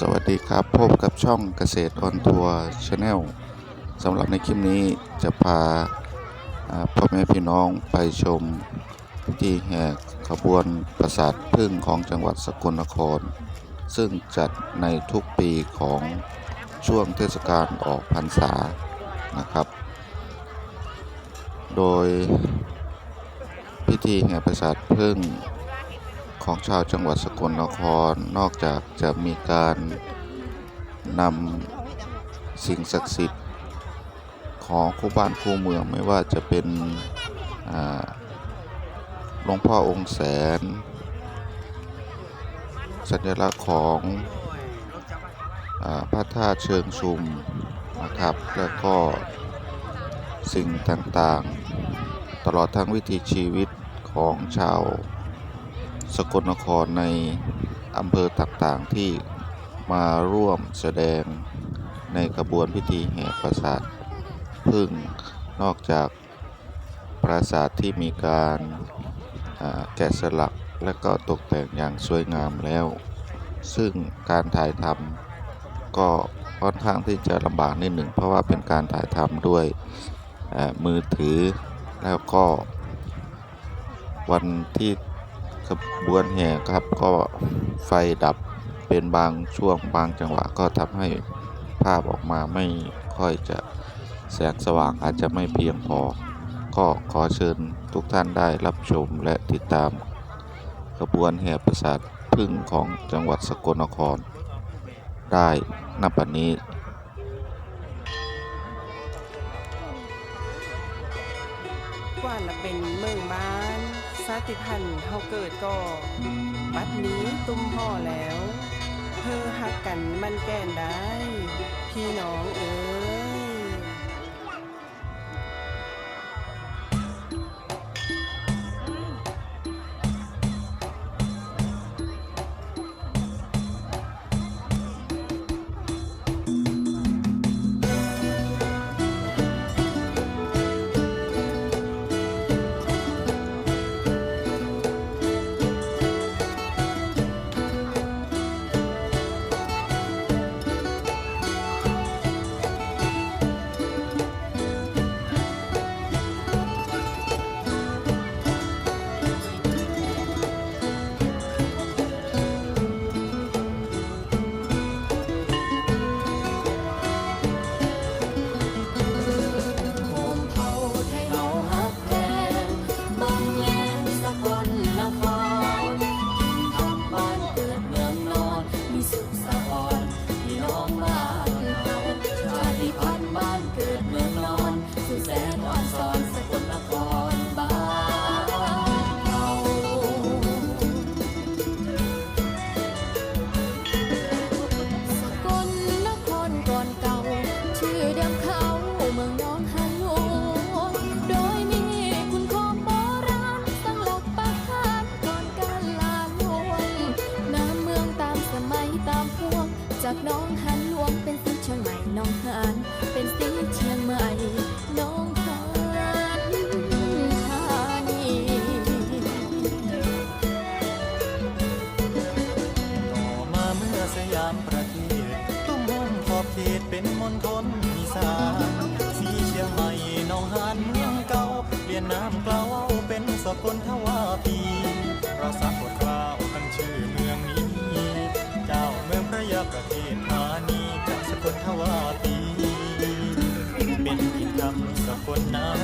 สวัสดีครับพบกับช่องเกษตรออนทัวร์ชาแนลสำหรับในคลิปนี้จะพาอ่าพ่อแม่พี่น้องไปชมพิธีแห่ขบวนประสาทพึ่งของจังหวัดสกลนคร ซึ่งจัดในทุกปีของช่วงเทศกาลออกพรรษานะครับ โดยพิธีแห่ประสาทพึ่ง ของชาวจังหวัดสกลนคร นอกจากจะมีการนำสิ่งศักดิ์สิทธิ์ของคู่บ้านคู่เมืองไม่ว่าจะเป็นหลวงพ่อองค์แสน สัญลักษณ์ของอพระธาตุเชิงชุมนะครับ แล้วก็สิ่งต่างๆ ตลอดทั้งวิถีชีวิตของชาว สกลนครในอำเภอต่างๆที่มาร่วมแสดงในขบวนพิธีแห่ปราสาทพึ่งนอกจากปราสาทที่มีการแกะสลักและก็ตกแต่งอย่างสวยงามแล้ว ซึ่งการถ่ายทำก็ค่อนข้างที่จะลำบากนิดหนึ่ง เพราะว่าเป็นการถ่ายทำด้วยมือถือแล้วก็วันที่ ขบวนแห่ครับก็ไฟดับเป็นบางช่วงบางจังหวะก็ทำให้ภาพออกมาไม่ค่อยจะแสงสว่างอาจจะไม่เพียงพอ ก็ขอเชิญทุกท่านได้รับชมและติดตามขบวนแห่ประสาทพึ่งของจังหวัดสกลนคร ได้ณบัดนี้ สาติพันธ์เฮาเกิดก็บัดนี้ตุ้มพ่อแล้ว เธอหักกันมันแก่นได้ พี่น้องเอ๋ย ส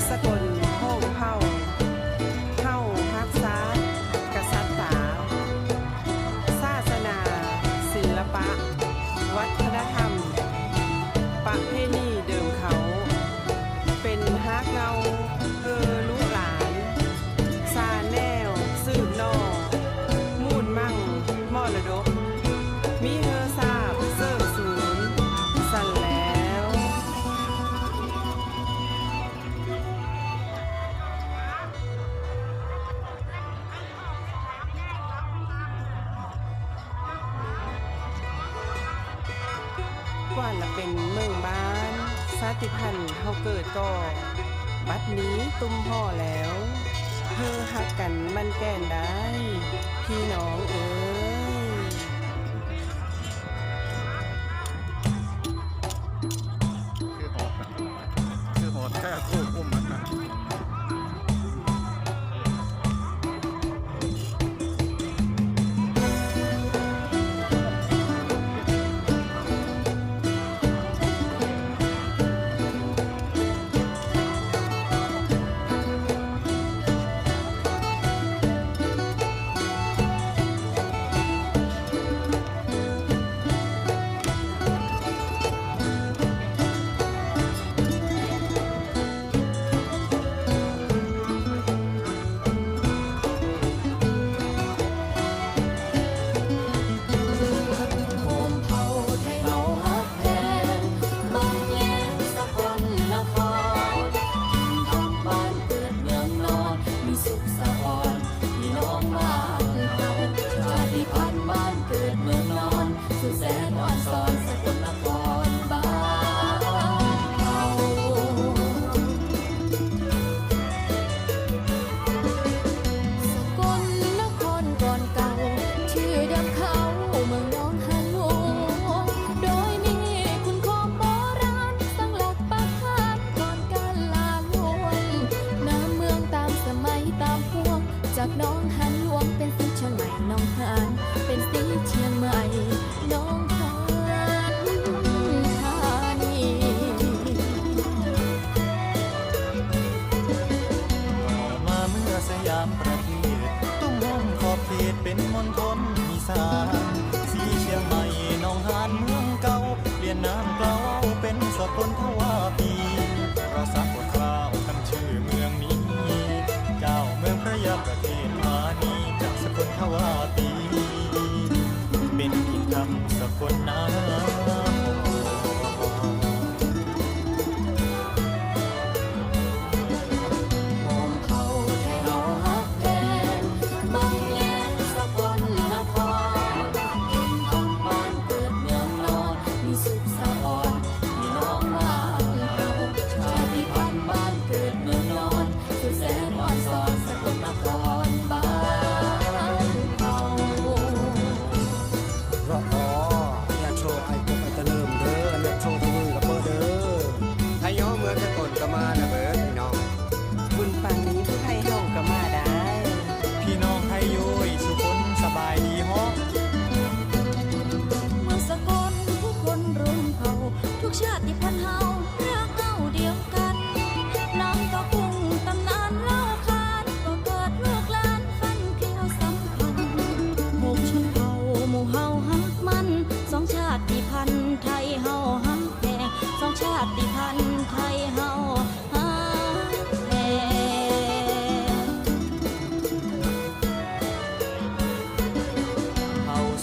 sacolinha. เกิดก็บัดนี้ตุ้มพ่อแล้ว เฮอฮักกันมันแก่นดา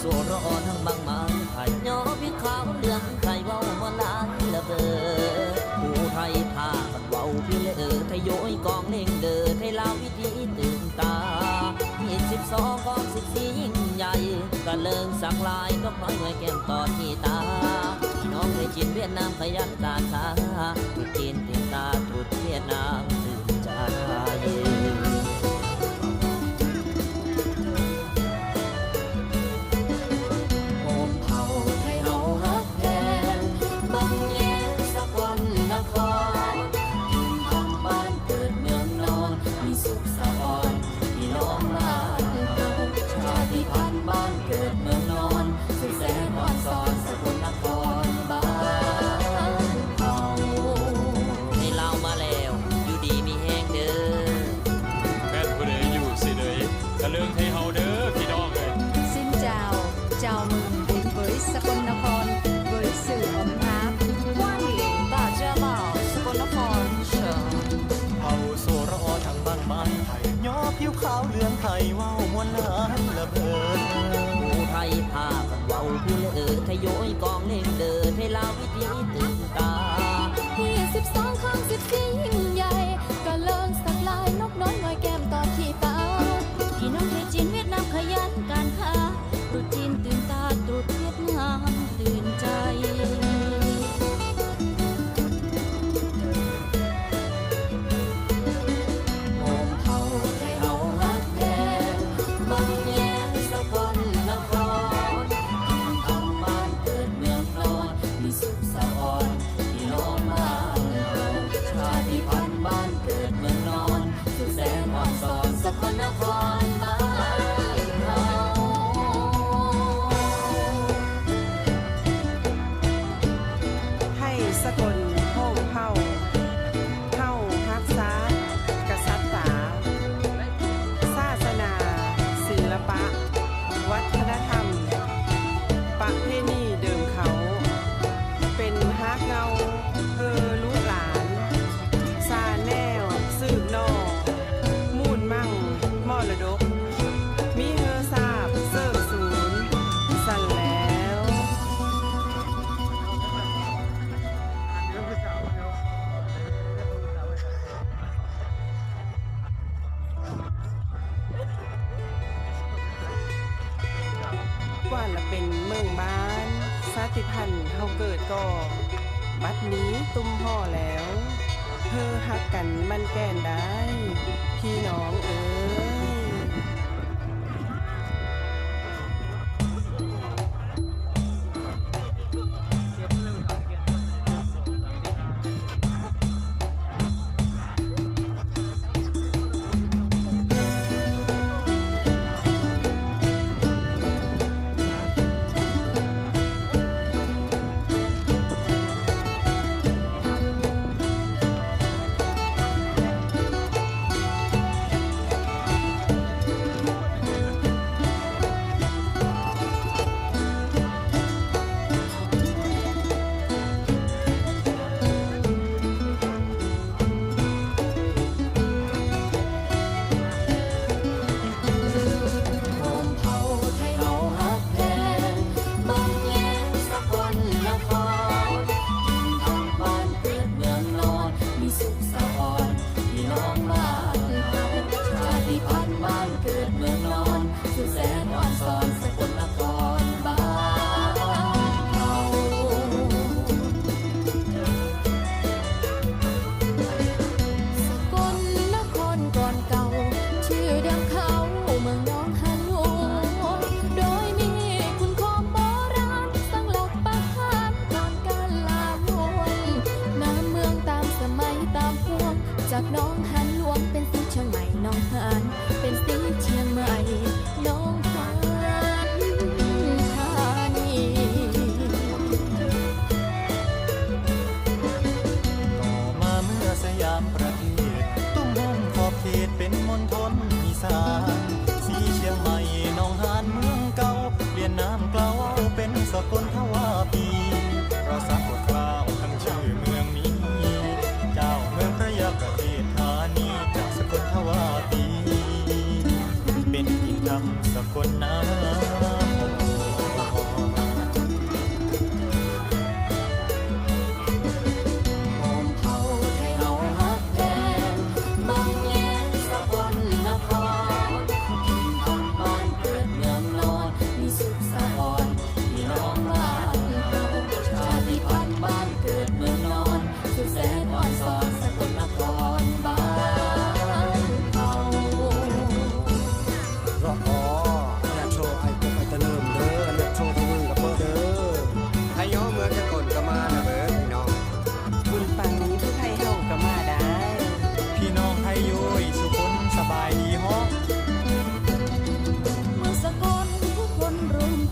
สู่รอทั้งบางไม้ไผ่ยอพี่ขาวเหลืองไข่เว้ามาลายละเบอผู้ไทยพากันเว้าพี่เลอทยอยกองเล่งเดินให้ลาวิธีตื่นตายี่สิบสองกองสิบสี่ยิ่งใหญ่กระเลิงสักลายก็พร้อยเงยแก้มต่อที่ตาน้องในจีนเวียดนามขยันตาชาจีนตียนตาตรุดเวียดนาม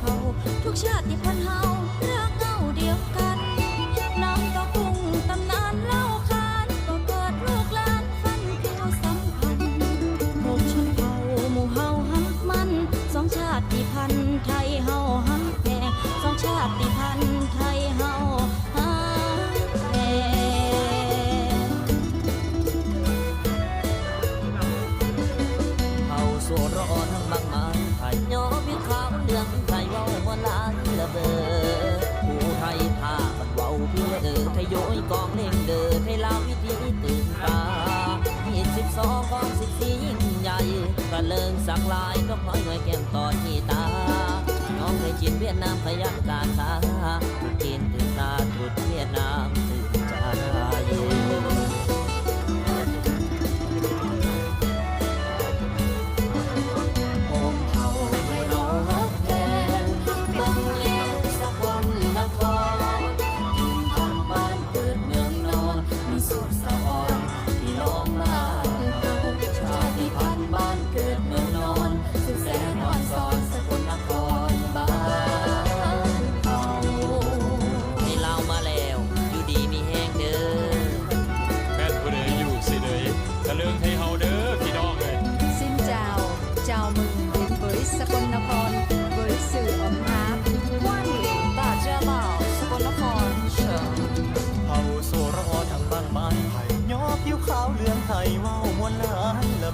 เขา ทุกชาติพันธุ์เฮาเรื่องเงาเดียวกัน กองเล่งเดินให้เราวิธีตื่นตายี่สิบสองของสิบสี่ยิ่งใหญ่กระเลิงสักลายก็น้อยหน่วยแก้มต่อที่ตา น้องเคยจีนเวียดนามพยักการตาเกณฑ์ตื่นตาตรุดเวียดนาม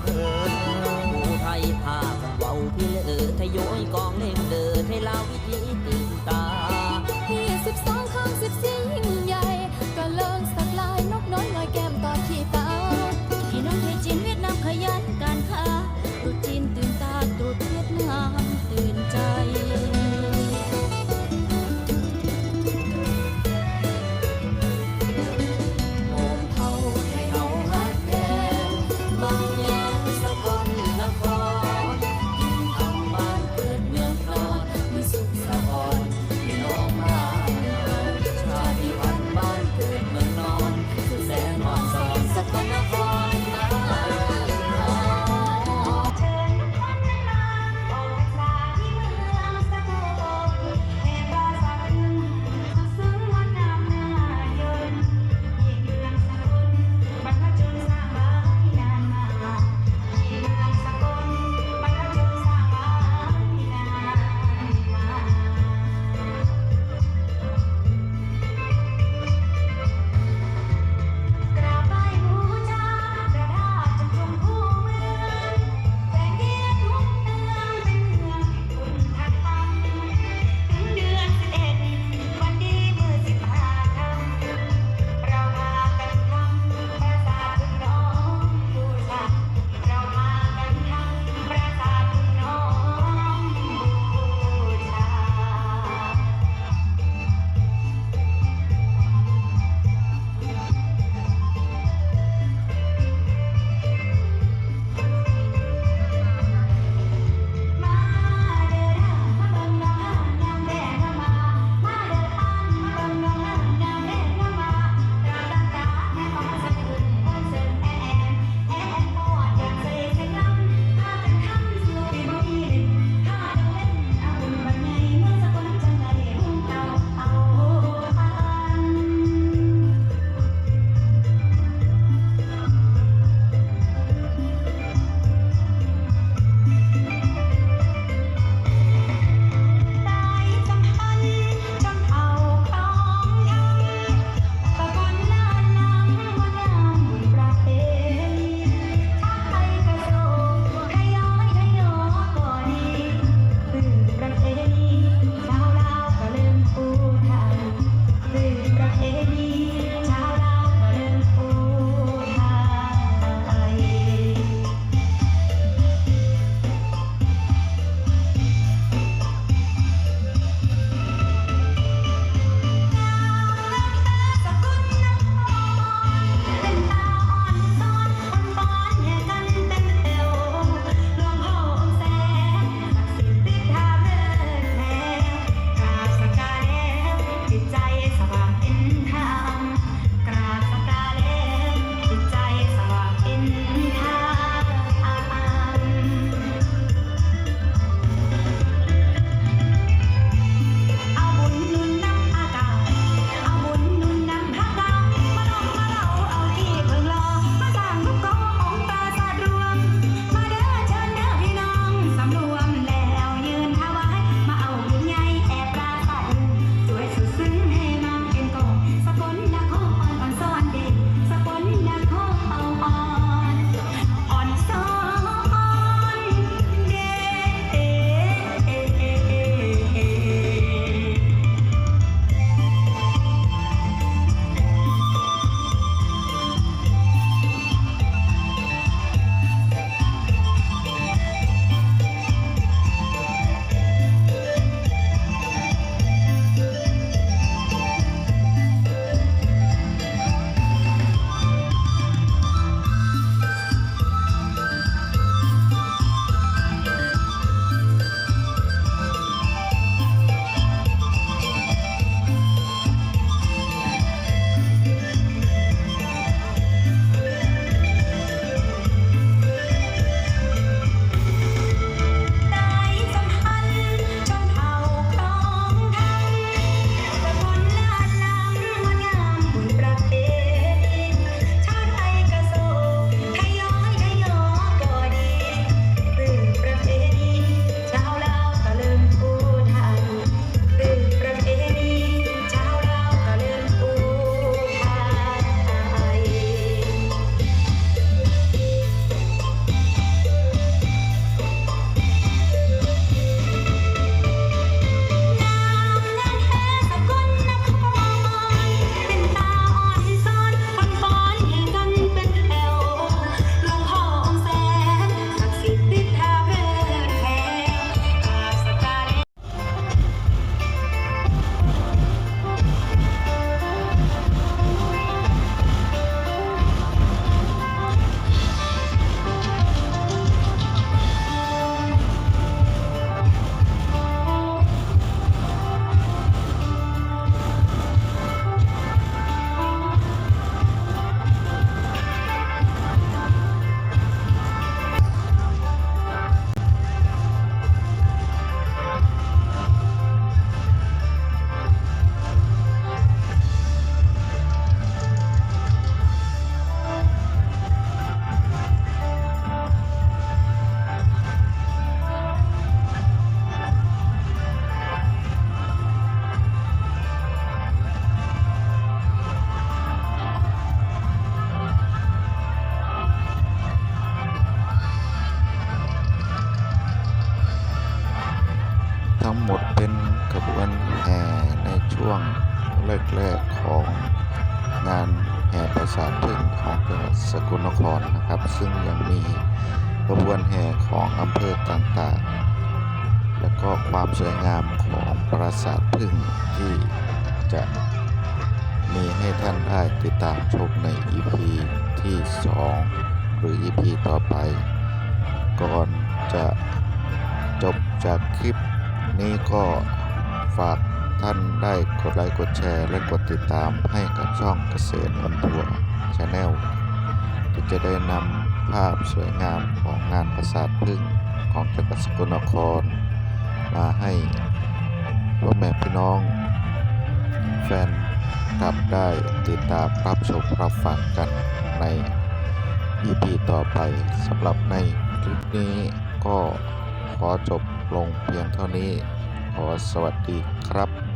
เพินผู้ไทยพากันเว้าพี่เลอทยอยกองเล่งเดินให้ลาวิธีตื่นตาเฮียสิบสองข้าำสิบสี่ยิ่ง ก็ความสวยงามของปราสาทพึ่งที่จะมีให้ท่านได้ติดตามชมใน EP ที่ 2 หรือ EP ต่อไป ก่อนจะจบจากคลิปนี้ก็ฝากท่านได้กดไลค์กดแชร์และกดติดตามให้กับช่องเกษตรออนทัวร์ชาแนลที่จะได้นำภาพสวยงามของงานประสาทพึ่งของจังหวัดสกลนคร มาให้พ่อแม่พี่น้อง แฟนกลับได้ติดตามรับชมรับฟังกันใน EP ต่อไปสำหรับในคลิปนี้ก็ขอจบลงเพียงเท่านี้ ขอสวัสดีครับ